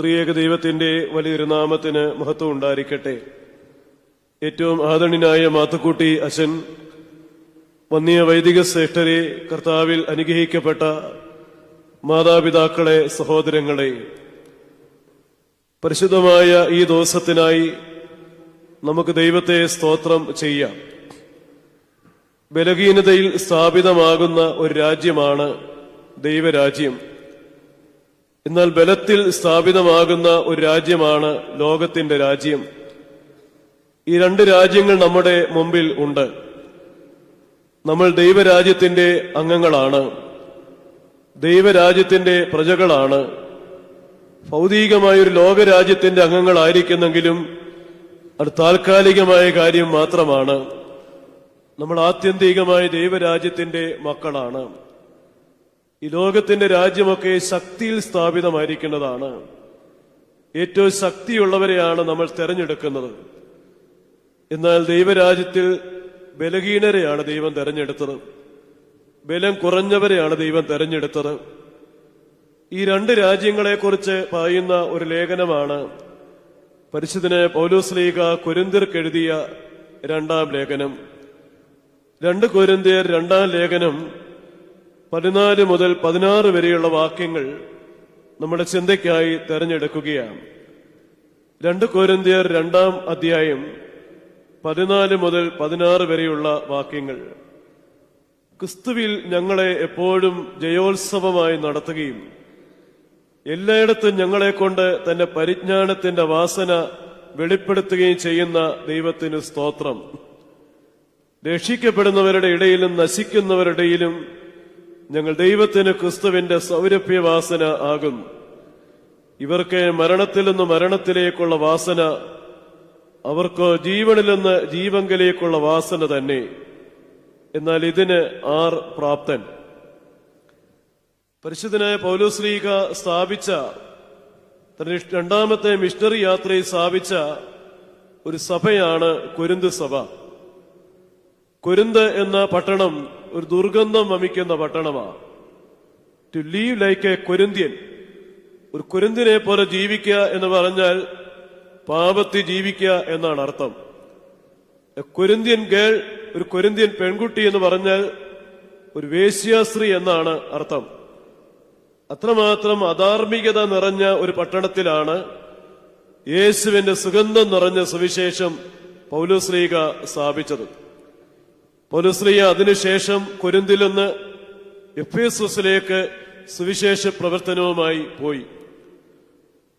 ത്രിയേക ദൈവത്തിന്റെ വലിയൊരു നാമത്തിന് മഹത്വം ഉണ്ടായിരിക്കട്ടെ. ഏറ്റവും ആദരണീയനായ മാത്തുക്കുട്ടി അച്ഛൻ വന്നിയ വൈദിക ശ്രേഷ്ഠരെ കർത്താവിൽ അനുഗ്രഹിക്കപ്പെട്ട മാതാപിതാക്കളെ സഹോദരങ്ങളെ പരിശുദ്ധമായ ഈ ദിവസത്തിനായി നമുക്ക് ദൈവത്തെ സ്തോത്രം ചെയ്യാം. ബലഹീനതയിൽ സ്ഥാപിതമാകുന്ന ഒരു രാജ്യമാണ് ദൈവരാജ്യം. എന്നാൽ ബലത്തിൽ സ്ഥാപിതമാകുന്ന ഒരു രാജ്യമാണ് ലോകത്തിന്റെ രാജ്യം. ഈ രണ്ട് രാജ്യങ്ങൾ നമ്മുടെ മുമ്പിൽ ഉണ്ട്. നമ്മൾ ദൈവരാജ്യത്തിന്റെ അംഗങ്ങളാണ്. ദൈവരാജ്യത്തിന്റെ പ്രജകളാണ്. ഭൗതികമായ ഒരു ലോകരാജ്യത്തിന്റെ അംഗങ്ങളായിരിക്കുന്നെങ്കിലും അത് താൽക്കാലികമായ കാര്യം മാത്രമാണ്. നമ്മൾ ആത്യന്തികമായ ദൈവരാജ്യത്തിന്റെ മക്കളാണ്. ഈ ലോകത്തിന്റെ രാജ്യമൊക്കെ ശക്തിയിൽ സ്ഥാപിതമായിരിക്കുന്നതാണ്. ഏറ്റവും ശക്തിയുള്ളവരെയാണ് നമ്മൾ തെരഞ്ഞെടുക്കുന്നത്. എന്നാൽ ദൈവരാജ്യത്തിൽ ബലഹീനരെയാണ് ദൈവം തെരഞ്ഞെടുത്തത്. ബലം കുറഞ്ഞവരെയാണ് ദൈവം തെരഞ്ഞെടുത്തത്. ഈ രണ്ട് രാജ്യങ്ങളെക്കുറിച്ച് പറയുന്ന ഒരു ലേഖനമാണ് പരിശുദ്ധന് പൗലോസ്ലീഗ കുരുന്തിർക്കെഴുതിയ രണ്ടാം ലേഖനം. രണ്ട് കൊരിന്തിയർ രണ്ടാം ലേഖനം പതിനാല് മുതൽ പതിനാറ് വരെയുള്ള വാക്യങ്ങൾ നമ്മുടെ ചിന്തയ്ക്കായി തെരഞ്ഞെടുക്കുകയാണ്. രണ്ട് കോരന്തിയർ രണ്ടാം അധ്യായം പതിനാല് മുതൽ പതിനാറ് വരെയുള്ള വാക്യങ്ങൾ. ക്രിസ്തുവിൽ ഞങ്ങളെ എപ്പോഴും ജയോത്സവമായി നടത്തുകയും എല്ലായിടത്തും ഞങ്ങളെ കൊണ്ട് തന്റെ പരിജ്ഞാനത്തിന്റെ വാസന വെളിപ്പെടുത്തുകയും ചെയ്യുന്ന ദൈവത്തിന് സ്തോത്രം. രക്ഷിക്കപ്പെടുന്നവരുടെ ഇടയിലും നശിക്കുന്നവരുടെയിലും ഞങ്ങൾ ദൈവത്തിന് ക്രിസ്തുവിന്റെ സൗരഭ്യവാസന ആകുന്നു. ഇവർക്ക് മരണത്തിൽ നിന്ന് മരണത്തിലേക്കുള്ള വാസന അവർക്ക് ജീവനിൽ നിന്ന് ജീവങ്കലേക്കുള്ള വാസന തന്നെ. എന്നാൽ ഇതിന് ആർ പ്രാപ്തൻ? പരിശുദ്ധനായ പൗലോസ്ലീഗ സ്ഥാപിച്ച രണ്ടാമത്തെ മിഷണറി യാത്രയിൽ സ്ഥാപിച്ച ഒരു സഭയാണ് കുരുന്ത് സഭ. കുരുന്ത് എന്ന പട്ടണം ഒരു ദുർഗന്ധം വമിക്കുന്ന പട്ടണമാ. ടു ലീവ് ലൈക്ക് എ കുരുന്തിയൻ ഒരു കുരുന്തിനെ പോലെ ജീവിക്കുക എന്ന് പറഞ്ഞാൽ പാപത്തി ജീവിക്കുക എന്നാണ് അർത്ഥം. കുരുന്ത്യൻ ഗേൾ ഒരു കുരുന്തിയൻ പെൺകുട്ടി എന്ന് പറഞ്ഞാൽ ഒരു വേശ്യാശ്രീ എന്നാണ് അർത്ഥം. അത്രമാത്രം അധാർമികത നിറഞ്ഞ ഒരു പട്ടണത്തിലാണ് യേശുവിന്റെ സുഗന്ധം നിറഞ്ഞ സുവിശേഷം പൗലശ്രീക സ്ഥാപിച്ചത്. പൗലോസ്ലീഗ അതിനുശേഷം കുരുന്തിലൊന്ന് എഫേസസിലേക്ക് സുവിശേഷ പ്രവർത്തനവുമായി പോയി.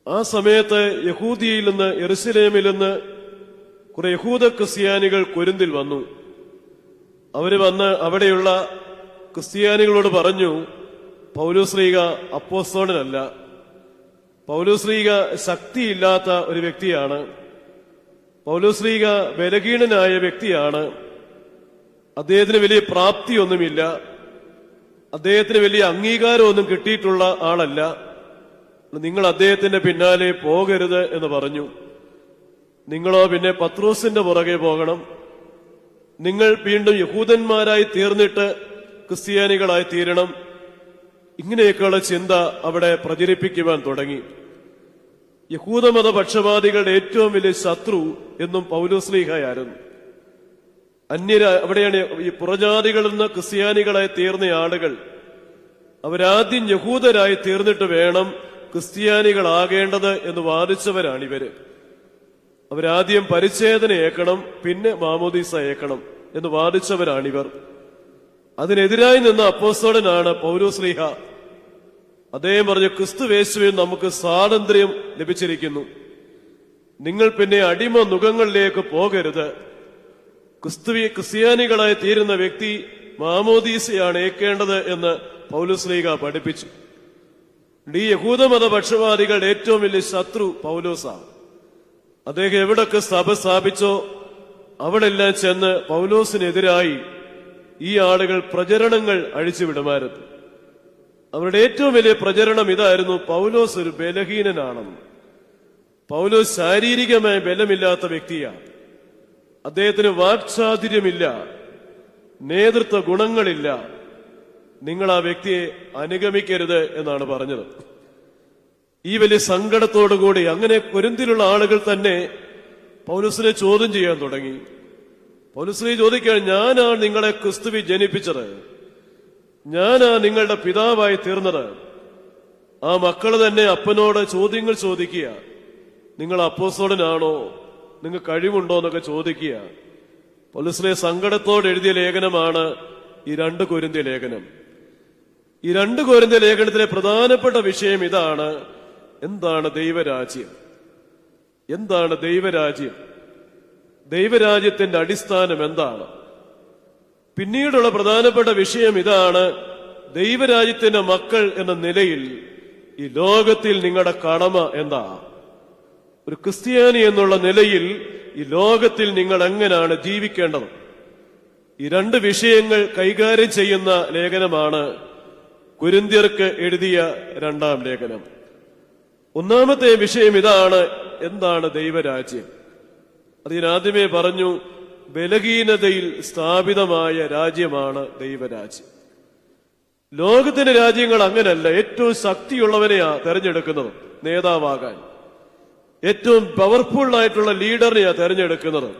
ആ സമയത്ത് യഹൂദിയിൽ നിന്ന് എറുസലേമിൽ നിന്ന് കുറെ യഹൂദ ക്രിസ്ത്യാനികൾ കുരുന്തിൽ വന്നു. അവർ വന്ന് അവിടെയുള്ള ക്രിസ്ത്യാനികളോട് പറഞ്ഞു പൗലുശ്രീക അപ്പോസ്തോണനല്ല പൗലുശ്രീക ശക്തിയില്ലാത്ത ഒരു വ്യക്തിയാണ്. പൗലുശ്രീക ബലഹീനനായ വ്യക്തിയാണ്. അദ്ദേഹത്തിന് വലിയ പ്രാപ്തിയൊന്നുമില്ല. അദ്ദേഹത്തിന് വലിയ അംഗീകാരമൊന്നും കിട്ടിയിട്ടുള്ള ആളല്ല. നിങ്ങൾ അദ്ദേഹത്തിന്റെ പിന്നാലെ പോകരുത് എന്ന് പറഞ്ഞു. നിങ്ങളോ പിന്നെ പത്രോസിന്റെ പുറകെ പോകണം. നിങ്ങൾ വീണ്ടും യഹൂദന്മാരായി തീർന്നിട്ട് ക്രിസ്ത്യാനികളായി തീരണം. ഇങ്ങനെയൊക്കെയുള്ള ചിന്ത അവിടെ പ്രചരിപ്പിക്കുവാൻ തുടങ്ങി. യഹൂദമത പക്ഷപാതികളുടെ ഏറ്റവും വലിയ ശത്രു എന്നും പൗലോസ്ലീഹയായിരുന്നു അന്യര അവിടെയാണ് ഈ പുറജാതികളിൽ നിന്ന് ക്രിസ്ത്യാനികളായി തീർന്ന ആളുകൾ. അവരാദ്യം യഹൂദരായി തീർന്നിട്ട് വേണം ക്രിസ്ത്യാനികളാകേണ്ടത് എന്ന് വാദിച്ചവരാണ് ഇവർ. അവരാദ്യം പരിച്ഛേദന ഏക്കണം പിന്നെ മാമോദീസ ഏക്കണം എന്ന് വാദിച്ചവരാണിവർ അതിനെതിരായി നിന്ന അപ്പോസ്തോടനാണ് പൗലോസ്ലീഹ അദ്ദേഹം പറഞ്ഞു ക്രിസ്തു വേശുവിൽ നമുക്ക് സ്വാതന്ത്ര്യം ലഭിച്ചിരിക്കുന്നു. നിങ്ങൾ പിന്നെ അടിമ നുഖങ്ങളിലേക്ക് പോകരുത്. ക്രിസ്തുവി ക്രിസ്ത്യാനികളായി തീരുന്ന വ്യക്തി മാമോദീസയാണ് ഏക്കേണ്ടത് എന്ന് പൗലോസ്ലീഹ പഠിപ്പിച്ചു. ഈ യഹൂദമത പക്ഷപാതികളുടെ ഏറ്റവും വലിയ ശത്രു പൗലോസാണ്. അദ്ദേഹം എവിടൊക്കെ സഭ സ്ഥാപിച്ചോ അവിടെല്ലാം ചെന്ന് പൗലോസിനെതിരായി ഈ ആളുകൾ പ്രചരണങ്ങൾ അഴിച്ചുവിടുമായിരുന്നു അവരുടെ ഏറ്റവും വലിയ പ്രചരണം ഇതായിരുന്നു പൗലോസ് ഒരു ബലഹീനനാണെന്ന്. പൗലോസ് ശാരീരികമായ ബലമില്ലാത്ത വ്യക്തിയാണ്. അദ്ദേഹത്തിന് വാക്ചാതുര്യമില്ല നേതൃത്വ ഗുണങ്ങളില്ല. നിങ്ങൾ ആ വ്യക്തിയെ അനുഗമിക്കരുത് എന്നാണ് പറഞ്ഞത്. ഈ വലിയ സങ്കടത്തോടുകൂടി അങ്ങനെ കൊരിന്തിലുള്ള ആളുകൾ തന്നെ പൗലുസിനെ ചോദ്യം ചെയ്യാൻ തുടങ്ങി. പൗലുസിനെ ചോദിക്കാൻ ഞാനാണ് നിങ്ങളെ ക്രിസ്തുവി ജനിപ്പിച്ചത്? ഞാനാ നിങ്ങളുടെ പിതാവായി തീർന്നത്? ആ മക്കൾ തന്നെ അപ്പനോട് ചോദ്യങ്ങൾ ചോദിക്കുക. നിങ്ങൾ അപ്പോസ്തോലനാണോ? നിങ്ങൾ കഴിവുണ്ടോ എന്നൊക്കെ ചോദിക്കുക. പോലീസിലെ സങ്കടത്തോടെ എഴുതിയ ലേഖനമാണ് ഈ രണ്ട് കൊരിന്തിയ ലേഖനം. ഈ രണ്ട് കോരിന്ത ലേഖനത്തിലെ പ്രധാനപ്പെട്ട വിഷയം ഇതാണ്. എന്താണ് ദൈവരാജ്യം? എന്താണ് ദൈവരാജ്യം? ദൈവരാജ്യത്തിന്റെ അടിസ്ഥാനം എന്താണ്? പിന്നീടുള്ള പ്രധാനപ്പെട്ട വിഷയം ഇതാണ് ദൈവരാജ്യത്തിന്റെ മക്കൾ എന്ന നിലയിൽ ഈ ലോകത്തിൽ നിങ്ങളുടെ കടമ എന്താ? ഒരു ക്രിസ്ത്യാനി എന്നുള്ള നിലയിൽ ഈ ലോകത്തിൽ നിങ്ങൾ എങ്ങനെയാണ് ജീവിക്കേണ്ടത്? ഈ രണ്ട് വിഷയങ്ങൾ കൈകാര്യം ചെയ്യുന്ന ലേഖനമാണ് കുരിന്തിയർക്ക് എഴുതിയ രണ്ടാം ലേഖനം. ഒന്നാമത്തെ വിഷയം ഇതാണ് എന്താണ് ദൈവരാജ്യം? അതിനാദ്യമേ പറഞ്ഞു ബലഹീനതയിൽ സ്ഥാപിതമായ രാജ്യമാണ് ദൈവരാജ്യം. ലോകത്തിന്റെ രാജ്യങ്ങൾ അങ്ങനല്ല ഏറ്റവും ശക്തിയുള്ളവനെയാ തെരഞ്ഞെടുക്കുന്നത് നേതാവാകാൻ. ഏറ്റവും പവർഫുൾ ആയിട്ടുള്ള ലീഡറിനെയാ തെരഞ്ഞെടുക്കുന്നത്.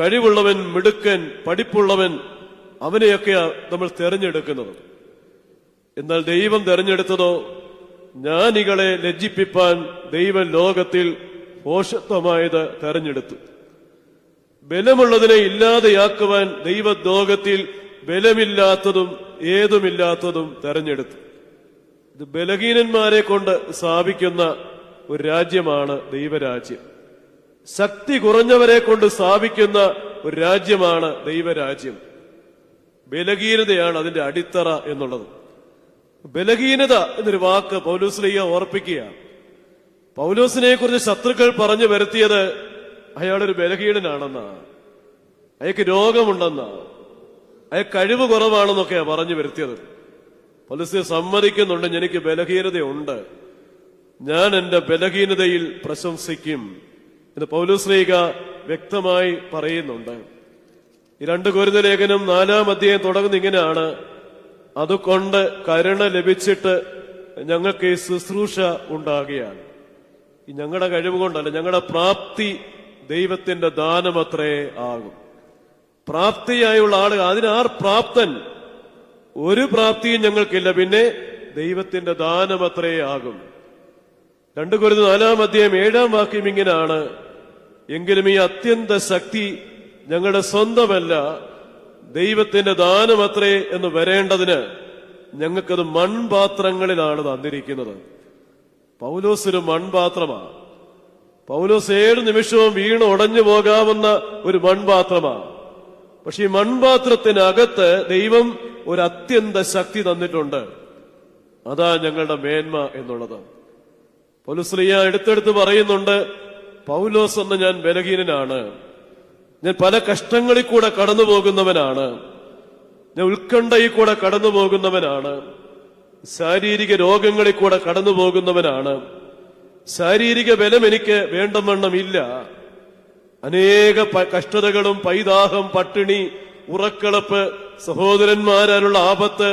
കഴിവുള്ളവൻ മിടുക്കൻ പഠിപ്പുള്ളവൻ അവനെയൊക്കെയാ നമ്മൾ തെരഞ്ഞെടുക്കുന്നത്. എന്നാൽ ദൈവം തെരഞ്ഞെടുത്തതോ ജ്ഞാനികളെ ലജ്ജിപ്പിപ്പാൻ ദൈവം ലോകത്തിൽ പോഷത്വമായത് തെരഞ്ഞെടുത്തു. ബലമുള്ളതിനെ ഇല്ലാതെയാക്കുവാൻ ദൈവ ലോകത്തിൽ ബലമില്ലാത്തതും ഏതുമില്ലാത്തതും തെരഞ്ഞെടുത്തു. ഇത് ബലഹീനന്മാരെ കൊണ്ട് സ്ഥാപിക്കുന്ന ഒരു രാജ്യമാണ് ദൈവരാജ്യം. ശക്തി കുറഞ്ഞവരെ കൊണ്ട് സ്ഥാപിക്കുന്ന ഒരു രാജ്യമാണ് ദൈവരാജ്യം. ബലഹീനതയാണ് അതിന്റെ അടിത്തറ എന്നുള്ളത്. ബലഹീനത എന്നൊരു വാക്ക് പൗലൂസ്ലിയ ഓർപ്പിക്കുക പൗലോസിനെ കുറിച്ച് ശത്രുക്കൾ പറഞ്ഞു വരുത്തിയത് അയാളൊരു ബലഹീനനാണെന്നാ. അയാൾക്ക് രോഗമുണ്ടെന്നാ. അയാൾ കഴിവ് കുറവാണെന്നൊക്കെയാ പറഞ്ഞു വരുത്തിയത്. പൗലോസിനെ സമ്മതിക്കുന്നുണ്ട് എനിക്ക് ബലഹീനതയുണ്ട്. ഞാൻ എന്റെ ബലഹീനതയിൽ പ്രശംസിക്കും എന്ന് പൗലുശ്രീക വ്യക്തമായി പറയുന്നുണ്ട്. ഈ രണ്ട് കുരുന്ന ലേഖനം നാലാം അധ്യായം തുടങ്ങുന്ന ഇങ്ങനെയാണ്. അതുകൊണ്ട് കരുണ ലഭിച്ചിട്ട് ഞങ്ങൾക്ക് ഈ ശുശ്രൂഷ ഉണ്ടാകുകയാണ്. ഈ ഞങ്ങളുടെ കഴിവ് കൊണ്ടല്ല ഞങ്ങളുടെ പ്രാപ്തി ദൈവത്തിന്റെ ദാനമത്രേ ആകും. പ്രാപ്തിയായുള്ള ആളുകൾ അതിനാർ പ്രാപ്തൻ? ഒരു പ്രാപ്തിയും ഞങ്ങൾക്കില്ല പിന്നെ ദൈവത്തിന്റെ ദാനമത്രേ ആകും. രണ്ടു കുരുന്ന് നാലാം അധ്യായം ഏഴാം വാക്യം ഇങ്ങനെയാണ്. എങ്കിലും ഈ അത്യന്ത ശക്തി ഞങ്ങളുടെ സ്വന്തമല്ല ദൈവത്തിന്റെ ദാനമത്രേ എന്ന് വരേണ്ടതിന് ഞങ്ങൾക്കത് മൺപാത്രങ്ങളിലാണ് തന്നിരിക്കുന്നത്. പൗലോസ് ഒരു മൺപാത്രമാണ് പൗലോസ് ഏഴ് നിമിഷവും വീണ് ഉടഞ്ഞു പോകാവുന്ന ഒരു മൺപാത്രമാണ് പക്ഷെ ഈ മൺപാത്രത്തിനകത്ത് ദൈവം ഒരു അത്യന്ത ശക്തി തന്നിട്ടുണ്ട്. അതാ ഞങ്ങളുടെ മേന്മ എന്നുള്ളത്. പൗലുസ്ലിയ എടുത്തെടുത്ത് പറയുന്നുണ്ട് പൗലോസ് എന്ന് ഞാൻ ബലഹീനനാണ്. ഞാൻ പല കഷ്ടങ്ങളിൽ കൂടെ കടന്നു പോകുന്നവനാണ് ഞാൻ ഉത്കണ്ഠയിൽ കൂടെ കടന്നു പോകുന്നവനാണ് ശാരീരിക രോഗങ്ങളിൽ കൂടെ കടന്നു പോകുന്നവനാണ് ശാരീരിക ബലം എനിക്ക് വേണ്ടവണ്ണം ഇല്ല അനേക കഷ്ടതകളും പൈതാഹം പട്ടിണി ഉറക്കളപ്പ് സഹോദരന്മാരാലുള്ള ആപത്ത്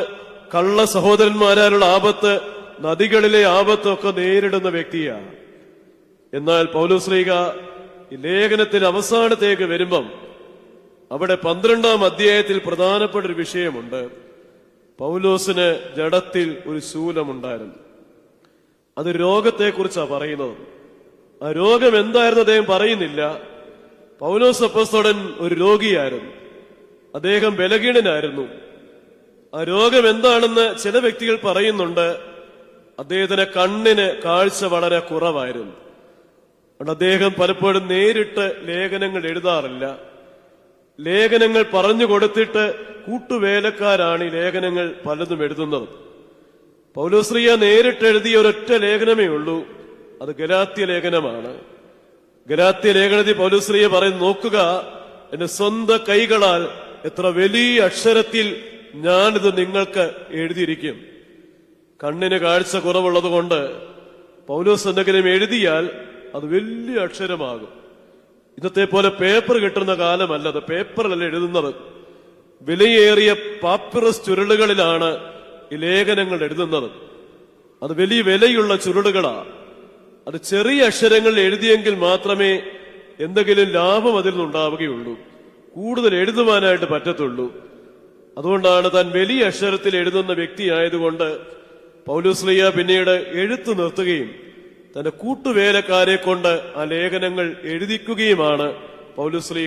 കള്ള സഹോദരന്മാരാലുള്ള ആപത്ത് നദികളിലെ ആപത്തൊക്കെ നേരിടുന്ന വ്യക്തിയാണ് എന്നാൽ പൗലോസ്ലീഗ ലേഖനത്തിൽ അവസാനത്തേക്ക് വരുമ്പം അവിടെ പന്ത്രണ്ടാം അധ്യായത്തിൽ പ്രധാനപ്പെട്ട ഒരു വിഷയമുണ്ട്. പൗലോസിന് ജഡത്തിൽ ഒരു ശൂലമുണ്ടായിരുന്നു. അത് രോഗത്തെക്കുറിച്ചാണ് പറയുന്നത്. ആ രോഗം എന്തായിരുന്നു അദ്ദേഹം പറയുന്നില്ല. പൗലോസ് അപ്പസ്തോടൻ ഒരു രോഗിയായിരുന്നു. അദ്ദേഹം ബലഹീനനായിരുന്നു. ആ രോഗം എന്താണെന്ന് ചില വ്യക്തികൾ പറയുന്നുണ്ട്. അദ്ദേഹത്തിന് കണ്ണിന് കാഴ്ച വളരെ കുറവായിരുന്നു. അതുകൊണ്ട് അദ്ദേഹം പലപ്പോഴും നേരിട്ട് ലേഖനങ്ങൾ എഴുതാറില്ല. ലേഖനങ്ങൾ പറഞ്ഞു കൊടുത്തിട്ട് കൂട്ടുവേലക്കാരാണ് ഈ ലേഖനങ്ങൾ പലതും എഴുതുന്നത്. പൗലോശ്രീയ നേരിട്ട് എഴുതിയ ഒരൊറ്റ ലേഖനമേ ഉള്ളൂ. അത് ഗലാത്യ ലേഖനമാണ്. ഗലാത്യ ലേഖനത്തിൽ പൗലോശ്രീയ പറയുന്നു നോക്കുക എന്റെ സ്വന്തം കൈകളാൽ എത്ര വലിയ അക്ഷരത്തിൽ ഞാനിത് നിങ്ങൾക്ക് എഴുതിയിരിക്കും. കണ്ണിന് കാഴ്ച കുറവുള്ളത് കൊണ്ട് പൗലോസ് എന്തെങ്കിലും എഴുതിയാൽ അത് വലിയ അക്ഷരമാകും. ഇന്നത്തെ പോലെ പേപ്പർ കിട്ടുന്ന കാലമല്ല അത്. പേപ്പറിലല്ല എഴുതുന്നത്. വിലയേറിയ പാപ്പിറസ് ചുരുളുകളിലാണ് ഈ ലേഖനങ്ങൾ എഴുതുന്നത്. അത് വലിയ വിലയുള്ള ചുരുളുകളാ. അത് ചെറിയ അക്ഷരങ്ങൾ എഴുതിയെങ്കിൽ മാത്രമേ എന്തെങ്കിലും ലാഭം അതിൽ നിന്നുണ്ടാവുകയുള്ളൂ കൂടുതൽ എഴുതുവാനായിട്ട് പറ്റത്തുള്ളൂ. അതുകൊണ്ടാണ് താൻ വലിയ അക്ഷരത്തിൽ എഴുതുന്ന വ്യക്തിയായതുകൊണ്ട് പൗലുസ്ലിയ പിന്നീട് എഴുത്തു നിർത്തുകയും തന്റെ കൂട്ടുവേലക്കാരെ കൊണ്ട് ആ ലേഖനങ്ങൾ എഴുതിക്കുകയുമാണ് പൗലുസ്ലിയ